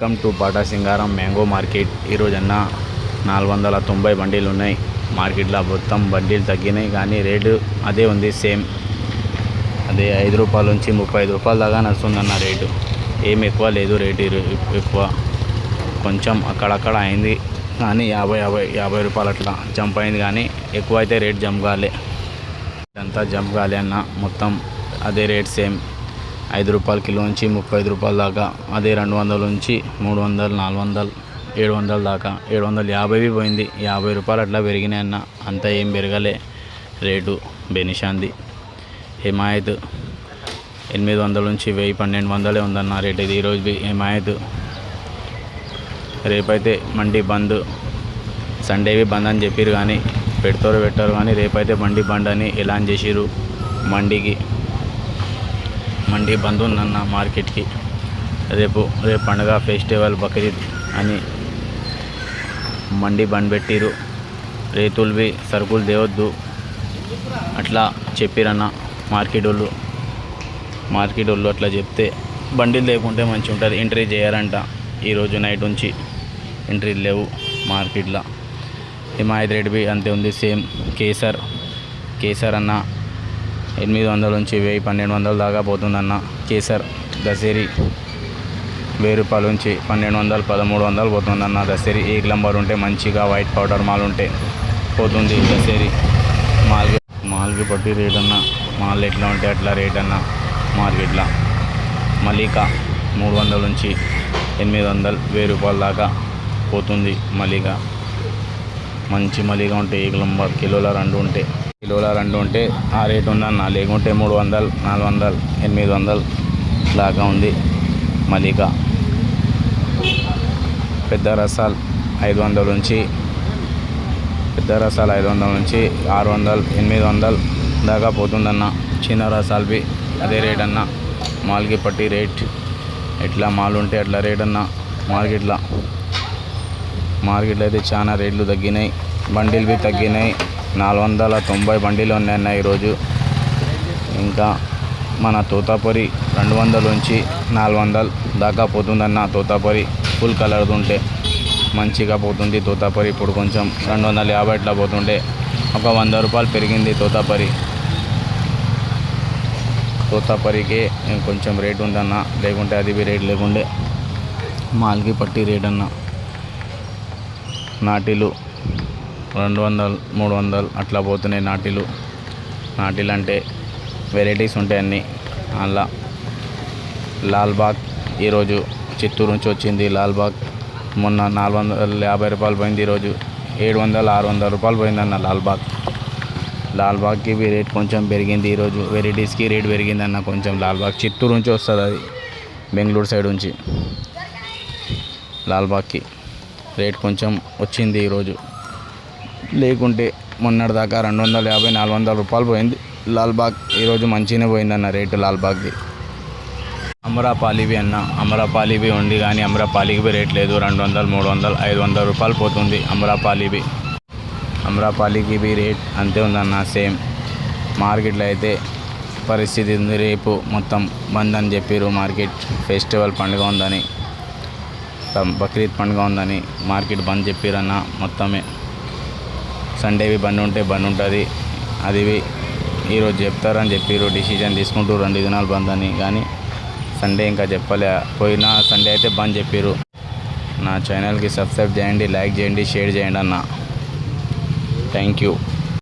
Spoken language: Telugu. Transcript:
Welcome to Batasingaram mango market. ఈరోజు అన్న నాలుగు వందల తొంభై బండిలు ఉన్నాయి మార్కెట్లో మొత్తం బండిలు తగ్గినాయి కానీ రేటు అదే ఉంది సేమ్. అదే ఐదు రూపాయల నుంచి ముప్పై ఐదు రూపాయల దాకా నడుస్తుందన్న రేటు. ఏం ఎక్కువ లేదు రేటు ఎక్కువ. కొంచెం అక్కడక్కడ అయింది కానీ యాభై యాభై యాభై రూపాయలు అట్లా జంప్ అయింది కానీ ఎక్కువ అయితే రేట్ జంప్ కాలే. ఇదంతా జంప్ కాలే అన్న మొత్తం అదే రేట్ సేమ్. ఐదు రూపాయల కిలో నుంచి ముప్పై ఐదు రూపాయల దాకా అదే రెండు వందల నుంచి మూడు వందలు నాలుగు వందలు ఏడు వందల దాకా. ఏడు వందల యాభైవి పోయింది. యాభై రూపాయలు అట్లా పెరిగినాయి అన్న. అంతా ఏం పెరగలే. రేటు బెనిషాంది. హిమాయత్ ఎనిమిది వందల నుంచి వెయ్యి పన్నెండు వందలే ఉందన్న రేట్ ఇది ఈరోజు హిమాయత్. రేపైతే మండి బంద్. సండేవి బంద్ అని చెప్పారు కానీ పెడతారు పెట్టారు కానీ రేపైతే మండి బంద్ అని ఎలాన్ చేసిరు మండికి. మండి బంద్ ఉందన్న మార్కెట్కి రేపు రేపు పండుగ ఫెస్టివల్ బక్రీద్ అని మండి బంద్ పెట్టిరు. రైతులవి సరుకులు తేవద్దు అట్లా చెప్పిరన్న మార్కెట్ వాళ్ళు మార్కెట్ వాళ్ళు అట్లా చెప్తే బండిలు లేకుంటే మంచిగా ఉంటుంది ఎంట్రీ చేయాలంట. ఈరోజు నైట్ నుంచి ఎంట్రీలు లేవు మార్కెట్లో. హిమాయత్ రెడ్డి బి అంతే ఉంది. సేమ్ కేసర్ కేసర్ అన్న ఎనిమిది వందల నుంచి వెయ్యి పన్నెండు వందల దాకా పోతుందన్న కేసర్ దసేరి వెయ్యి రూపాయల నుంచి పన్నెండు వందలు పదమూడు వందలు పోతుందన్న దసేరి ఏ నంబర్ ఉంటే మంచిగా వైట్ పౌడర్ మాల్ ఉంటే పోతుంది దసేరి మాల్కి మాల్కి పట్టి రేట్ అన్న మాల్ ఎట్లా ఉంటే అట్లా రేట్ అన్న మార్కెట్లో. మలికా మూడు వందల నుంచి ఎనిమిది వందలు వెయ్యి రూపాయల దాకా పోతుంది మలికా మంచి మలిగా ఉంటే ఏక నంబర్ కిలోల రెండు ఉంటే కిలోల రెండు ఉంటే ఆ రేట్ ఉందన్న లేకుంటే మూడు వందలు నాలుగు వందలు ఎనిమిది వందలు దాకా ఉంది మలిక. పెద్ద రసాలు ఐదు వందల నుంచి పెద్ద రసాలు ఐదు వందల నుంచి ఆరు వందలు ఎనిమిది వందలు దాకా పోతుందన్న. చిన్న రసాలవి అదే రేట్ అన్న. మాల్కి పట్టి రేట్ ఎట్లా మాల్ ఉంటే అట్లా రేట్ అన్న. మార్కెట్లో మార్కెట్లో అయితే చాలా రేట్లు తగ్గినాయి బండిలు తగ్గినాయి. నాలుగు వందల తొంభై బండిలు ఉన్నాయన్న ఈరోజు. ఇంకా మన తోతాపరి రెండు వందల నుంచి నాలుగు వందలు దాకా పోతుందన్న తోతాపరి. ఫుల్ కలర్ది ఉంటే మంచిగా పోతుంది తోతాపరి. ఇప్పుడు కొంచెం రెండు వందల యాభై ఇట్లా పోతుండే. ఒక వంద రూపాయలు పెరిగింది తోతాపరి. తోతాపరికి కొంచెం రేట్ ఉందన్న. లేకుంటే అది రేట్ లేకుండే. మాల్కి పట్టి రేట్ అన్న నాటిలు రెండు వందలు మూడు వందలు అట్లా పోతున్నాయి నాటిలు. నాటిలు అంటే వెరైటీస్ ఉంటాయి అన్నీ. అలా లాల్బాగ్ ఈరోజు చిత్తూరు నుంచి వచ్చింది లాల్బాగ్ మొన్న నాలుగు వందల యాభై రూపాయలు పోయింది ఈరోజు. ఏడు వందల ఆరు వందల రూపాయలు పోయిందన్న లాల్బాగ్ లాల్బాగ్కి రేట్ కొంచెం పెరిగింది ఈరోజు. వెరైటీస్కి రేట్ పెరిగిందన్న కొంచెం లాల్బాగ్ చిత్తూరు నుంచి వస్తుంది అది బెంగళూరు సైడ్ నుంచి. లాల్బాగ్కి రేట్ కొంచెం వచ్చింది ఈరోజు. లేకుంటే మొన్నటిదాకా రెండు వందల యాభై నాలుగు వందల రూపాయలు పోయింది. లాల్బాగ్ ఈరోజు మంచిగానే పోయిందన్న రేటు లాల్బాగ్ది అమరాపాలివి అన్న అమరాపాలివి ఉంది కానీ అమరాపాలికి రేట్ లేదు. రెండు వందలు మూడు వందలు ఐదు వందల రూపాయలు పోతుంది అమరాపాలివి. అమరాపాలికి బి రేట్ అంతే ఉందన్న సేమ్. మార్కెట్లో అయితే పరిస్థితి ఉంది. రేపు మొత్తం బంద్ అని చెప్పారు మార్కెట్ ఫెస్టివల్ పండుగ ఉందని బక్రీద్ పండుగ ఉందని మార్కెట్ బంద్ చెప్పారన్న మొత్తమే. సండేవి బంద్ ఉంటే బంద్ ఉంటుంది. అది ఈరోజు చెప్తారని చెప్పారు డిసిజన్ తీసుకుంటూ రెండు దినాలు బంద్ అని. కానీ సండే ఇంకా చెప్పలే. పోయిన సండే అయితే బంద్ చెప్పారు నా ఛానల్కి సబ్స్క్రైబ్ చేయండి లైక్ చేయండి షేర్ చేయండి అన్న. Thank you